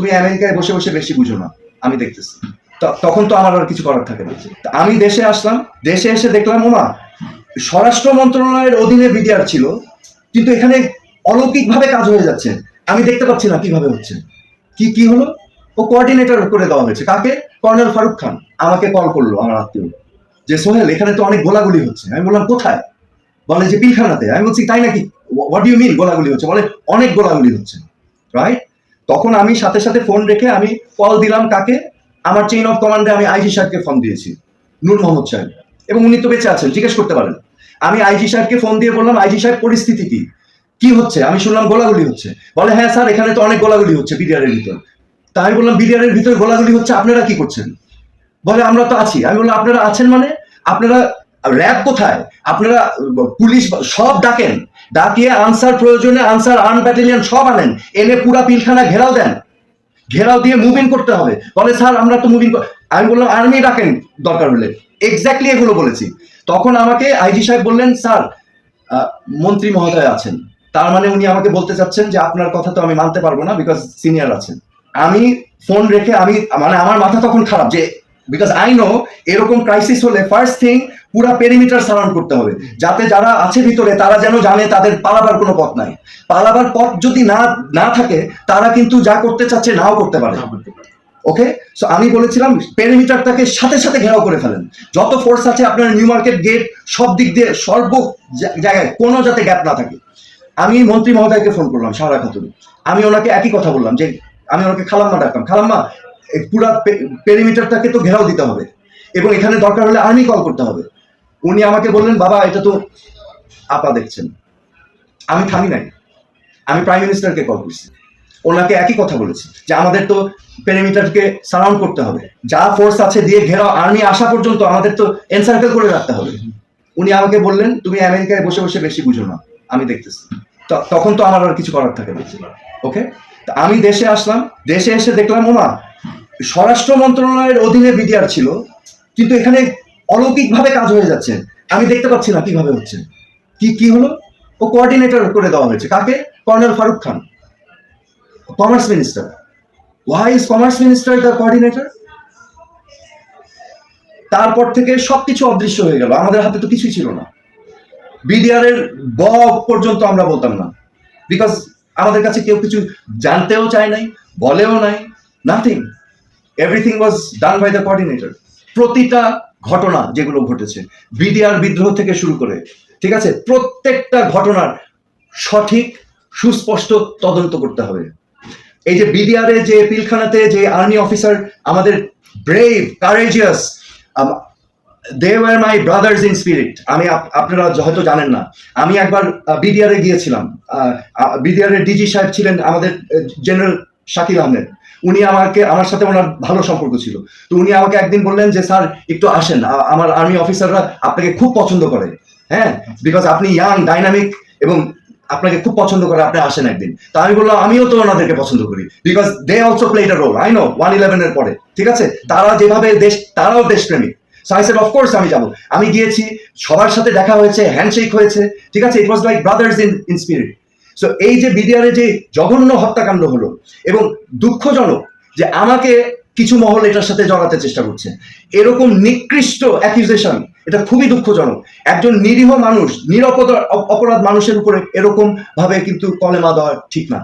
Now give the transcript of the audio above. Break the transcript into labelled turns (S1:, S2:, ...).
S1: তুমি আমেরিকায় বসে বসে বেশি বুঝো না, আমি দেখতেছি। তখন তো আমার আর কিছু করার থাকে না। আমি দেশে আসলাম, দেশে এসে দেখলাম, ওমা, স্বরাষ্ট্র মন্ত্রণালয়ের অধীনে বিডিআর ছিল, কিন্তু এখানে অলৌকিকভাবে কাজ হয়ে যাচ্ছে। আমি দেখতে পাচ্ছি না কীভাবে হচ্ছে। কি কি হলো? ও কোঅর্ডিনেটর করে দেওয়া হয়েছে। কাকে? কর্নেল ফারুক খান। আমাকে কল করল আমার আত্মীয়। যে, সোহেল, এখানে তো অনেক গোলাগুলি হচ্ছে। আমি বললাম, কোথায়? বলে যে, পিলখানাতে। আমি বলছি, তাই নাকি? হোয়াট ইউ মিন গোলাগুলি হচ্ছে? বলে, অনেক গোলাগুলি হচ্ছে। রাইট তখন আমি সাথে সাথে ফোন রেখে আমি কল দিলাম কাকে? আমার চেইন অফ কমান্ডে আমি আইজি সাহেবকে ফোন দিয়েছি, নূর মোহাম্মদ সাহেব। এবং উনি তো বেঁচে আছেন, জিজ্ঞেস করতে পারেন। আমি আইজি সাহেবকে ফোন দিয়ে বললাম আইজি সাহেব পরিস্থিতি কি? কি হচ্ছে? আমি শুনলাম গোলাগুলি হচ্ছে। বলে হ্যাঁ স্যার এখানে তো অনেক গোলাগুলি হচ্ছে বিডিআর এর ভিতর। তা আমি বললাম বিডিআর এর ভিতরে গোলাগুলি হচ্ছে, আপনারা কি করছেন? বলে, আমরা তো আছি। আমি বললাম, আপনারা আছেন মানে? আপনারা র্যাব কোথায়? আপনারা, পুলিশ, সব ডাকেন। ডাকিয়ে আনসার প্রয়োজনে আনসার আর্ন ব্যাটালিয়ন সব আনেন। এনে পুরা পিলখানা ঘেরাও দেন। ঘেরাও দিয়ে মুভিং করতে হবে। বলে, স্যার, আমরা তো মুভিং আমি বললাম আর্মি ডাকেন, দরকার হলে। এক্স্যাক্টলি এগুলো বলেছি। তখন আমাকে আইজি সাহেব বললেন, স্যার মন্ত্রী মহোদয় আছেন। তার মানে উনি আমাকে বলতে চাচ্ছেন যে, আপনার কথা তো আমি মানতে পারব না বিকজ সিনিয়র আছেন। আমি ফোন রেখে, আমি মানে আমার মাথা তখন খারাপ যে বিকজ আই নো এরকম ক্রাইসিস হলে ফার্স্ট থিং পুরা পেরিমিটার সারাউন্ড করতে হবে। যাতে যারা আছে ভিতরে তারা যেন জানে তাদের পালাবার কোনো পথ নাই। পালাবার পথ যদি না না থাকে তারা কিন্তু যা করতে চাচ্ছে নাও করতে পারে। ওকে সো আমি বলেছিলাম পেরিমিটারটাকে সাথে সাথে ঘেরাও করে ফেলেন। যত ফোর্স আছে আপনার নিউ মার্কেট গেট সব দিক দিয়ে সর্ব জায়গায় কোনো যাতে গ্যাপ না থাকে। আমি মন্ত্রী মহোদয়কে ফোন করলাম সারা খাতুন। আমি ওনাকে একই কথা বললাম যে আমি ওনাকে খালাম্মা ডাকলাম। খালাম্মা পুরা পেরিমিটারটাকে তো ঘেরাও দিতে হবে। এবং এখানে দরকার হলে আর্মি কল করতে হবে। উনি আমাকে বললেন, বাবা, এটা তো আপা দেখছেন। আমি থামি নাই। আমি প্রাইম মিনিস্টারকে কল করছি। ওনাকে একই কথা বলেছি যে আমাদের তো পেরিমিটারকে সারাউন্ড করতে হবে। যা ফোর্স আছে দিয়ে ঘেরাও আর্মি আসা পর্যন্ত আমাদের তো এনসার্কেল করে রাখতে হবে। উনি আমাকে বললেন, তুমি আমেরিকায় বসে বসে বেশি বুঝো না। আমি দেখতেছি। তখন তো আমার আর কিছু করার থাকে না। ওকে আমি দেশে আসলাম। দেশে এসে দেখলাম, ওমা স্বরাষ্ট্র মন্ত্রণালয়ের অধীনে বিডিআর ছিল, কিন্তু এখানে অলৌকিকভাবে কাজ হয়ে যাচ্ছে। আমি দেখতে পাচ্ছি না কীভাবে হচ্ছে। কি কি হলো? ও কোঅর্ডিনেটর করে দেওয়া হয়েছে। কাকে? Colonel Farooq Khan. Commerce minister why is commerce minister the coordinator তারপর থেকে সবকিছু অদৃশ্য হয়ে গেল। আমাদের হাতে তো কিছুই ছিল না। বিডিআর এর ব পর্যন্ত আমরা বলতাম না। বিকজ আমাদের কাছে কেউ কিছু জানতেও চায় নাই, বলেও নাই nothing everything was done by the coordinator প্রতিটা ঘটনা যেগুলো ঘটেছে, বিডিআর বিদ্রোহ থেকে শুরু করে, ঠিক আছে? প্রত্যেকটা ঘটনার সঠিক, সুস্পষ্ট তদন্ত করতে হবে। এই যে বিডিআর যে পিলখানাতে যে আর্মি অফিসার, আমাদের brave courageous they were my brothers in spirit আমি আপ- আপনারা হয়তো জানেন না। আমি একবার বিডিআর গিয়েছিলাম। বিডিআর ডিজি সাহেব ছিলেন আমাদের জেনারেল শাকিল আহমেদ। উনি আমাকে, আমার সাথে ওনার ভালো সম্পর্ক ছিল। তো উনি আমাকে একদিন বললেন যে, স্যার, একটু আসেন। আমার আর্মি অফিসাররা আপনাকে খুব পছন্দ করে। হ্যাঁ? বিকজ আপনি ইয়াং ডাইনামিক এবং আপনাকে খুব পছন্দ করে, আপনি আসেন একদিন। তা আমি বললাম, আমিও তো ওনাদেরকে পছন্দ করি। Because they also play a role I know one ইলেভেনের পরে। ঠিক আছে? তারা যেভাবে দেশ, তারাও দেশপ্রেমিক। সো আই সেড অফকোর্স আমি যাব। আমি গিয়েছি, সবার সাথে দেখা হয়েছে হ্যান্ডশেক হয়েছে। ঠিক আছে? It was like brothers in in spirit so এই যে বিডিআরে যে জঘন্য হত্যাকাণ্ড হলো এবং দুঃখজনক যে আমাকে কিছু মহল এটার সাথে জড়াতে চেষ্টা করছে, এরকম নিকৃষ্ট অ্যাকিউজেশন এটা খুবই দুঃখজনক। একজন নিরীহ মানুষ নিরপরাধ অপরাধ মানুষের উপরে এরকম ভাবে কিন্তু কলেমা দেওয়া ঠিক না।